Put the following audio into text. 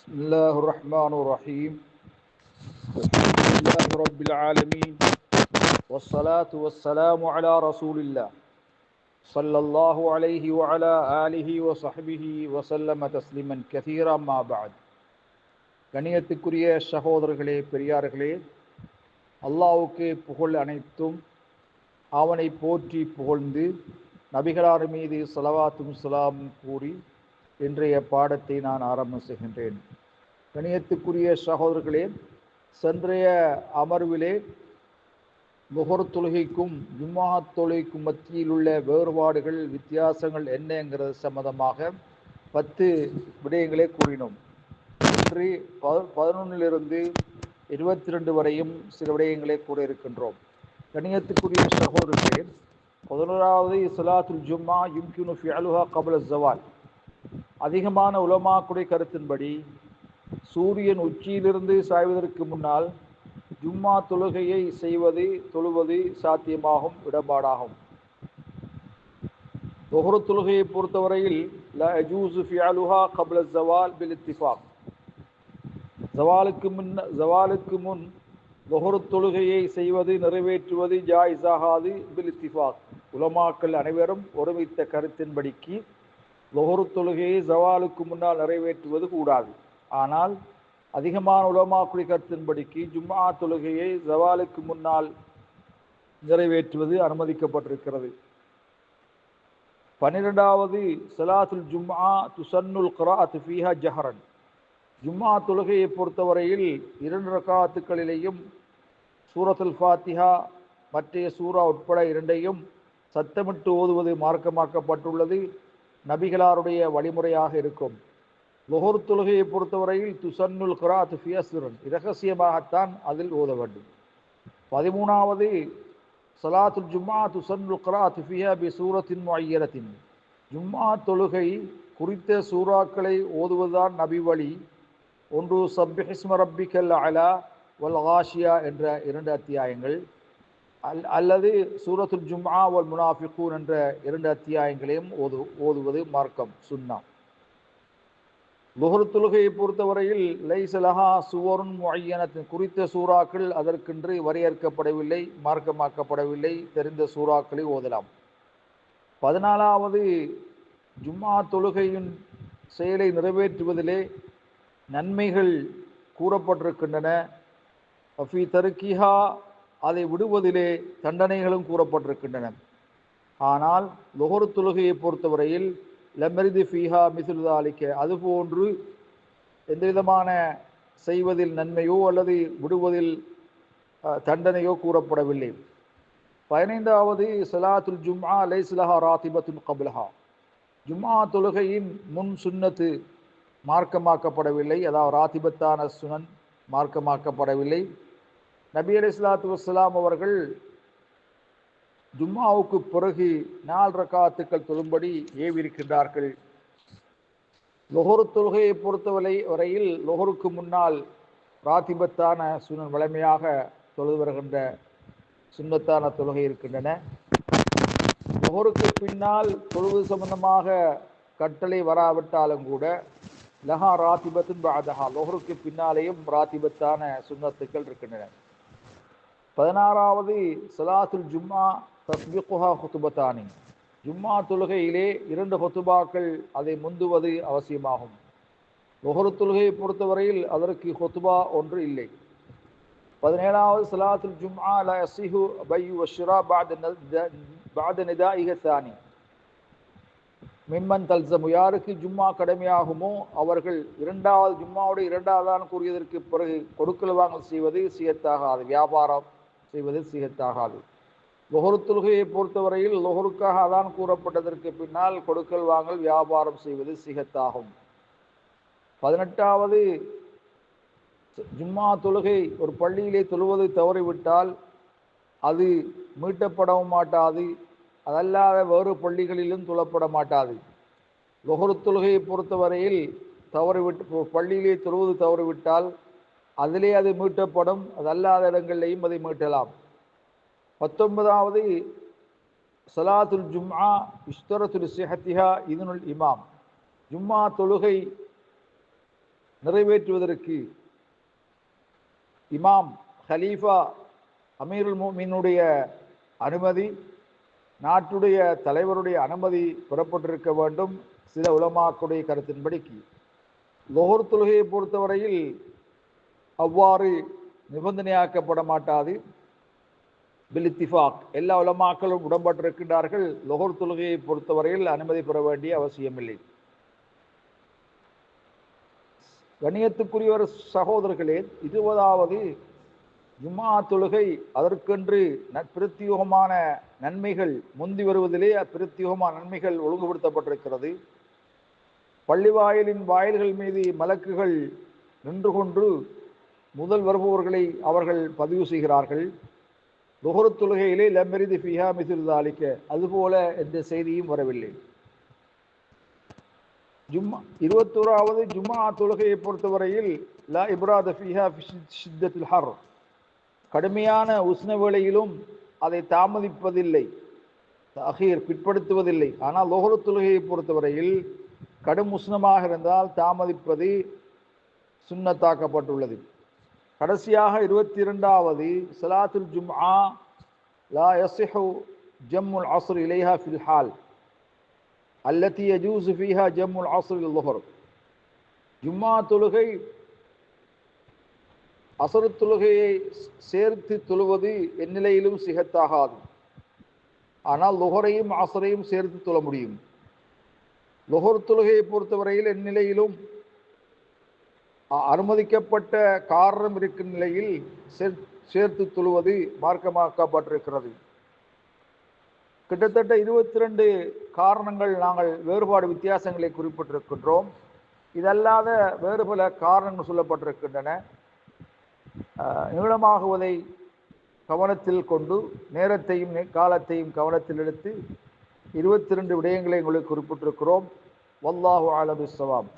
بسم الله الرحمن الرحيم الحمد لله رب العالمين والصلاة والسلام على رسول الله صلى الله عليه وعلى آله وصحبه وسلم تسليما كثيرا ما بعد கணியத்துக்குரிய சகோதரர்களே பெரியார்களே அல்லாவுக்கு புகழ் அனைத்தும் அவனை போற்றி புகழ்ந்து நபிகளார் மீது சலவாத்தும் சலாம் கூறி இன்றைய பாடத்தை நான் ஆரம்பம் செய்கின்றேன் கணியத்துக்குரிய சகோதரர்களே சென்றைய அமர்விலே முகர் தொழுகைக்கும் ஜும்மா தொழுகைக்கும் மத்தியில் உள்ள வேறுபாடுகள் வித்தியாசங்கள் என்னங்கிறது சம்மந்தமாக பத்து விடயங்களை கூறினோம். இன்று பதினொன்றிலிருந்து பதினொன்னிலிருந்து இருபத்தி ரெண்டு வரையும் சில விடயங்களை கூற இருக்கின்றோம். கணியத்துக்குரிய சகோதரர்களே பதினோராவது சலாத்துல் ஜும்மா யும்கினு ஃபியலுஹா கபல ஜவால் அதிகமான உலமாக்குடைய கருத்தின்படி சூரியன் உச்சியிலிருந்து சாய்வதற்கு முன்னால் ஜும்மா தொழுகையை செய்வது தொழுவது சாத்தியமாகும் இடபாடாகும் தொஹரு தொழுகையை பொறுத்தவரையில் ல அஜூசு ஃபியாலுஹா கபல ஜவால் பில் இத்திஃபாக். ஜவாலுக்கு முன் ஜவாலுக்கு முன் தொஹரு தொழுகையை செய்வது நிறைவேற்றுவது ஜாயிஸாகாது பில் இத்திஃபாக். உலமாக்கள் அனைவரும் ஒருமித்த கருத்தின்படிக்கு லொஹரு தொழுகையை ஜவாலுக்கு முன்னால் நிறைவேற்றுவது கூடாது. ஆனால் அதிகமான உலமாக்குடி கருத்தின்படிக்கு ஜும்மா தொழுகையை ஜவாலுக்கு முன்னால் நிறைவேற்றுவது அனுமதிக்கப்பட்டிருக்கிறது. பன்னிரெண்டாவது சலாத்துல் ஜும்மா துசன்னுல் கராத் ஃபீஹா ஜஹரன் ஜும்மா தொழுகையை பொறுத்தவரையில் இரண்டு ரகாத்துக்களிலேயும் சூரத்துல் ஃபாத்திஹா மற்றைய சூரா உட்பட இரண்டையும் சத்தமிட்டு ஓதுவது மார்க்கமாக்கப்பட்டுள்ளது. நபிகளாருடைய வழிமுறையாக இருக்கும். லொஹர் தொழுகையை பொறுத்தவரையில் துசன்னுல் குராத் ஃபியசுரன் இரகசியமாகத்தான் அதில் ஓத வேண்டும். பதிமூணாவது சலாத்துல் ஜும்மா துசன்னுல் குராத் ஃபியா பி சூரத்தின் ஐயரத்தின் ஜும்மா தொழுகை குறித்த சூறாக்களை ஓதுவதுதான் நபி வழி. ஒன்று சப்பிஹிஸ்ம ரப்பிக்கல் அலா வல் ஆஷியா என்ற இரண்டு அத்தியாயங்கள். அல் அல்லது சூரத்துல் ஜும்ஆ வல் முனாஃபிகூன் என்ற இரண்டு அத்தியாயங்களையும் ஓது ஓதுவது மார்க்கம் சுன்னா லுஹர் தொழுகையை பொறுத்தவரையில் லைசலஹா சுவருன் முஐயனத்தின் குறித்த சூறாக்கள் அதற்கென்று வரையறுக்கப்படவில்லை மார்க்கமாக்கப்படவில்லை தெரிந்த சூறாக்களை ஓதலாம். பதினாலாவது ஜும்மா தொழுகையின் செயலை நிறைவேற்றுவதிலே நன்மைகள் கூறப்பட்டிருக்கின்றன. அஃபி தருக்கிஹா அதை விடுவதிலே தண்டனைகளும் கூறப்பட்டிருக்கின்றன. ஆனால் லொஹரு தொழுகையை பொறுத்தவரையில் லெமரிது ஃபீஹா மிசுலுதாலிக்க அதுபோன்று எந்தவிதமான செய்வதில் நன்மையோ அல்லது விடுவதில் தண்டனையோ கூறப்படவில்லை. பதினைந்தாவது சலாத்துல் ஜும்ஆ லைஸ்லஹா ராத்திபத்துன் கபிலஹா. ஜும்ஆ தொழுகையின் முன் சுன்னத்து மார்க்கமாக்கப்படவில்லை. அதாவது ராத்திபத்தான சுனன் மார்க்கமாக்கப்படவில்லை. நபி அலி இஸ்லாத்து வஸ்லாம் அவர்கள் ஜும்மாவுக்கு பிறகு நால் ரக்காத்துக்கள் தொழும்படி ஏவியிருக்கின்றார்கள். லொஹரு தொழுகையை பொறுத்தவரை வரையில் லொஹருக்கு முன்னால் ராத்திபத்தான சுனன் வளமையாக தொழுது வருகின்ற சுண்ணத்தான தொழுகை இருக்கின்றன. லொஹருக்கு பின்னால் தொழுவு சம்பந்தமாக கட்டளை வராவிட்டாலும் கூட லஹா ராத்திபத்தின் பாதஹா லொஹருக்கு பின்னாலேயும் ராத்திபத்தான சுண்ணத்துக்கள் இருக்கின்றன. பதினாறாவது சலாத்துல் ஜும்மா தஸ்பிகுஹா ஹுத்துபத்தானி ஜும்மா தொழுகையிலே இரண்டு ஹொத்துபாக்கள் அதை முந்துவது அவசியமாகும். நுகரு தொழுகையை பொறுத்தவரையில் அதற்கு ஹொத்துபா ஒன்று இல்லை. பதினேழாவது சலாத்துல் ஜும்மா ல அசிஹு பையு வஷ்ரா பாத பாத நிதாயிக தானி மிம்மன் தல்சமு யாருக்கு ஜும்மா கடமையாகுமோ அவர்கள் இரண்டாவது ஜும்மாவுடைய இரண்டாவதான கூறியதற்கு பிறகு கொடுக்கல் வாங்கல் செய்வது சிகத்தாகாது. வியாபாரம் செய்வது சிகத்தாகாது. லொஹரு தொழுகையை பொறுத்தவரையில் லொஹருக்காக அதான் கூறப்பட்டதற்கு பின்னால் கொடுக்கல் வாங்கல் வியாபாரம் செய்வது சிகத்தாகும். பதினெட்டாவது ஜும்மா தொழுகை ஒரு பள்ளியிலே தொழுவது தவறிவிட்டால் அது மீட்டப்படவும் மாட்டாது அதல்லாத வேறு பள்ளிகளிலும் துளப்பட மாட்டாது. லொஹரு தொழுகையை பொறுத்தவரையில் தவறிவிட்டு பள்ளியிலே தொழுவது தவறிவிட்டால் அதிலே அது மீட்டப்படும். அது அல்லாத இடங்கள்லையும் அதை மீட்டலாம். பத்தொன்பதாவது சலாத்துல் ஜும்ஆ இஷ்தரத்துல் சிஹத்திஹா இதனுல் இமாம். ஜும்மா தொழுகை நிறைவேற்றுவதற்கு இமாம் ஹலீஃபா அமீருல் மோமினுடைய அனுமதி நாட்டுடைய தலைவருடைய அனுமதி பெறப்பட்டிருக்க வேண்டும். சில உலமாக்குடைய கருத்தின்படிக்கு. லொஹர் தொழுகையை பொறுத்தவரையில் அவ்வாறு நிபந்தனையாக்கப்பட மாட்டாது பிலித்திஃபாக் எல்லா உலமாக்களும் உடன்பட்டிருக்கின்றார்கள். லொஹர் தொழுகையை பொறுத்தவரையில் அனுமதி பெற வேண்டிய அவசியமில்லை. கணியத்துக்குரியவர் சகோதரர்களே இருபதாவது ஜும்மா தொழுகை அதற்கென்று பிரத்யோகமான நன்மைகள் முந்தி வருவதிலே அப்பிரத்யோகமான நன்மைகள் ஒழுங்குபடுத்தப்பட்டிருக்கிறது. பள்ளி வாயிலின் வாயில்கள் மீது மலக்குகள் நின்று கொண்டு முதல் வருபவர்களை அவர்கள் பதிவு செய்கிறார்கள். நுகரு தொழுகையிலே லமெரிது ஃபிஹா மிசிறுதாலிக்க அதுபோல எந்த செய்தியும் வரவில்லை. ஜும்மா இருபத்தோராவது ஜும்மா தொழுகையை பொறுத்தவரையில் லா இப்ராத ஃபிஹா ஷித்தத்தில் ஹர். கடுமையான உஷ்ண வேளையிலும் அதை தாமதிப்பதில்லை. அகீர் பிற்படுத்துவதில்லை. ஆனால் லோகரு தொழுகையை பொறுத்தவரையில் கடும் உஷ்ணமாக இருந்தால் தாமதிப்பது சுண்ணத்தாக்கப்பட்டுள்ளது. கடைசியாக இருபத்தி இரண்டாவது சலாத்துல் ஜும்ஆ லா யசிஹு ஜம்முல் அஸ்ர் இலைஹா ஃபில் ஹால் அல்லத்தி யஜூசு ஃபீஹா ஜம்முல் அஸ்ர் லுஹர் ஜும்மா தொழுகை அசரு தொழுகையை சேர்த்து தொழுவது எந்நிலையிலும் சிகத்தாகாது. ஆனால் லுஹரையும் அசரையும் சேர்த்து தொழ முடியும். லுஹர் தொழுகையை பொறுத்தவரையில் எந்நிலையிலும் அனுமதிக்கப்பட்ட காரணம் இருக்கும் நிலையில் சேர்த்து தொழுவது மார்க்கமாக்கப்பட்டிருக்கிறது. கிட்டத்தட்ட இருபத்தி ரெண்டு காரணங்கள் நாங்கள் வேறுபாடு வித்தியாசங்களை குறிப்பிட்டிருக்கின்றோம். இதல்லாத வேறு பல காரணங்கள் சொல்லப்பட்டிருக்கின்றன. நீளமாகுவதை கவனத்தில் கொண்டு நேரத்தையும் காலத்தையும் கவனத்தில் எடுத்து இருபத்தி ரெண்டு விடயங்களை உங்களுக்கு குறிப்பிட்டிருக்கிறோம். வல்லாஹு ஆலபிஸ்வாம்